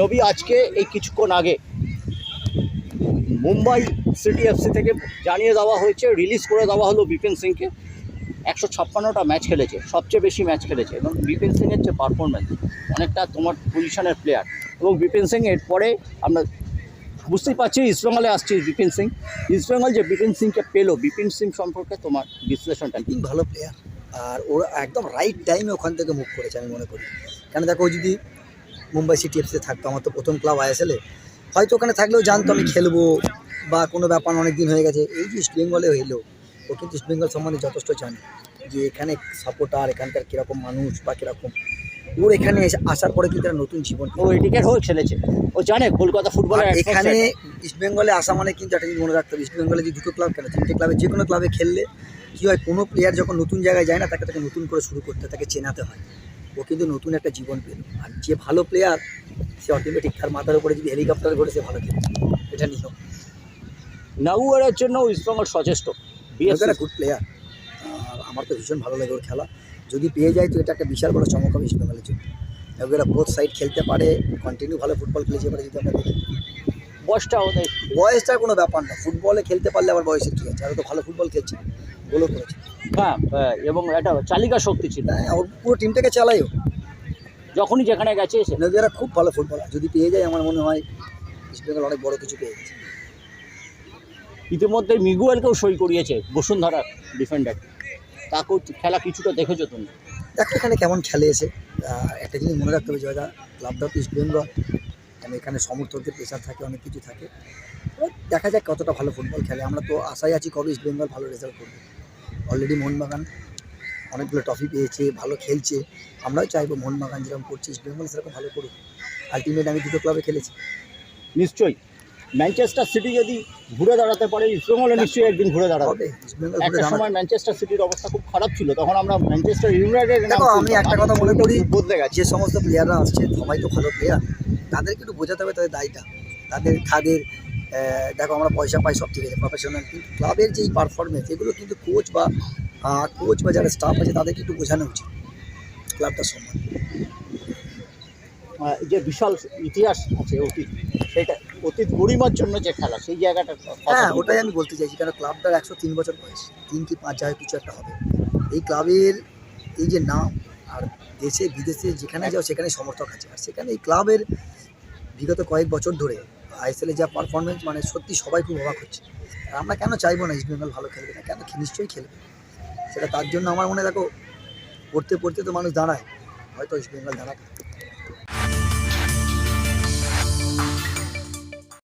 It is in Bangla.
নবী আজকে এই কিছুক্ষণ আগে মুম্বাই সিটি এফসি থেকে জানিয়ে দেওয়া হয়েছে, রিলিজ করে দেওয়া হলো বিপিন সিংকে। একশো ছাপ্পান্নটা ম্যাচ খেলেছে, সবচেয়ে বেশি ম্যাচ খেলেছে এবং বিপিন সিংয়ের যে পারফরমেন্স অনেকটা তোমার পজিশনের প্লেয়ার এবং বিপিন সিং এরপরে আমরা বুঝতেই পারছি ইস্টবেঙ্গলে আসছি বিপিন সিং। ইস্টবেঙ্গল যে বিপিন সিংকে পেল, বিপিন সিং সম্পর্কে তোমার বিশ্লেষণটা কি? ভালো প্লেয়ার আর ওরা একদম রাইট টাইমে ওখান থেকে মুভ করেছে, আমি মনে করি। কেন দেখো যদি মুম্বাই সিটি এফসিতে থাকতো আমার তো প্রথম ক্লাব আইএসএলে হয়তো ওখানে থাকলেও জানতো আমি খেলব বা কোনো ব্যাপার অনেক দিন হয়ে গেছে। এই যে ইস্ট বেঙ্গলে হইল ও কিন্তু ইস্ট বেঙ্গল সম্বন্ধে যথেষ্ট জানে যে এখানে সাপোর্টার এখানকার কীরকম মানুষ বা কীরকম। ওর এখানে এসে আসার পরে কিন্তু একটা নতুন জীবন ও এদিকের হয়ে খেলেছে। ও জানে কলকাতা ফুটবল এখানে ইস্ট বেঙ্গলে আসা মানে কিন্তু একটা জিনিস মনে রাখতে হবে। ইস্ট বেঙ্গলে যে দুটো ক্লাব খেলে তিনটে ক্লাবে যে কোনো ক্লাবে খেললে কী হয় কোনো প্লেয়ার যখন নতুন জায়গায় যায় না তাকে তাকে নতুন করে শুরু করতে তাকে চেনাতে হয়। ও কিন্তু নতুন একটা জীবন পেল। আর যে ভালো প্লেয়ার সে অটোমেটিক তার মাথার উপরে যদি হেলিকপ্টার করে সে ভালো খেলে এটা নিয়ম। নাউয়ারের জন্য ইস্টবেঙ্গল সচেষ্ট। একটা গুড প্লেয়ার আমার তো ভীষণ ভালো লাগে ওর খেলা। যদি পেয়ে যায় তো এটা একটা বিশাল বড় চমক হবে ইস্ট বেঙ্গলের জন্য। এরা বোথ সাইড খেলতে পারে কন্টিনিউ ভালো ফুটবল খেলেছে এবারে যদি আমরা দেখি। বয়সটা ওদের বয়সটার কোনো ব্যাপার না। ফুটবলে খেলতে পারলে আবার বয়সের কী আছে? আর তো ভালো ফুটবল খেলছে। গোলও করেছে হ্যাঁ এবং একটা চালিকা শক্তি ছিল। হ্যাঁ ওর পুরো টিমটাকে চালাইও যখনই যেখানে গেছে সে নদীয়ারা খুব ভালো ফুটবলার যদি পেয়ে যায় আমার মনে হয় ইস্ট বেঙ্গল অনেক বড় কিছু পেয়ে গেছে। ইতিমধ্যে মিগুয়েলকেও সই করিয়েছে বসুন্ধরা ডিফেন্ডার তাকেও খেলা কিছুটা দেখেছ তুমি? দেখো এখানে কেমন খেলে এসে। একটা জিনিস মনে রাখতে হবে জয়দা ক্লাবটা তো ইস্ট বেঙ্গল মানে এখানে সমর্থকদের প্রেশার থাকে অনেক কিছু থাকে। দেখা যাক কতটা ভালো ফুটবল খেলে। আমরা তো আশায় আছি কবে ইস্ট বেঙ্গল ভালো রেজাল্ট করবে। অলরেডি মোহনবাগান অনেকগুলো ট্রফি পেয়েছে ভালো খেলছে। আমরাও চাইব মোহনবাগান যেরকম করছে ইস্ট বেঙ্গল সেরকম ভালো করুক। আলটিমেট আমি দুটো ক্লাবে খেলেছি। নিশ্চয়ই। ম্যানচেস্টার সিটি যদি ঘুরে দাঁড়াতে পারে ইস্টবেঙ্গলে নিশ্চয়ই একদিন ঘুরে দাঁড়াবে। একটা সময় ম্যানচেস্টার সিটির অবস্থা খুব খারাপ ছিল তখন আমরা ম্যানচেস্টার ইউনাইটেড আমি একটা কথা মনে করি, বদলে গেছে। যে সমস্ত প্লেয়াররা আসছে সবাই তো ভালো প্লেয়ার তাদেরকে একটু বোঝাতে হবে তাদের দায়টা। তাদের তাদের আহ, দেখো আমরা পয়সা পাই সব ঠিক আছে প্রফেশনাল কিন্তু ক্লাবের যেই পারফরমেন্স এগুলো কিন্তু কোচ বা কোচ বা যারা স্টাফ আছে তাদেরকে একটু বোঝানো উচিত ক্লাবটার সম্মান। যে বিশাল ইতিহাস আছে অতীত সেটা অতীত গরিমার জন্য যে খেলা সেই জায়গাটা হ্যাঁ ওটাই আমি বলতে চাইছি কারণ ক্লাবটার একশো তিন বছর বয়স তিন কি পাঁচ যাই কিছু একটা হবে। এই ক্লাবের এই যে নাম আর দেশে বিদেশে যেখানে যাও সেখানে সমর্থক আছে। আর সেখানে এই ক্লাবের বিগত কয়েক বছর ধরে আইএসএলে যা পারফরমেন্স মানে সত্যি সবাই খুব অবাক হচ্ছে। আর আমরা কেন চাইব না ইস্ট বেঙ্গল ভালো খেলবে না? কেন? নিশ্চয়ই খেলবে? সেটা তার জন্য আমার মনে দেখো, পড়তে পড়তে তো মানুষ দাঁড়ায়। হয়তো ইস্ট বেঙ্গল দাঁড়াবে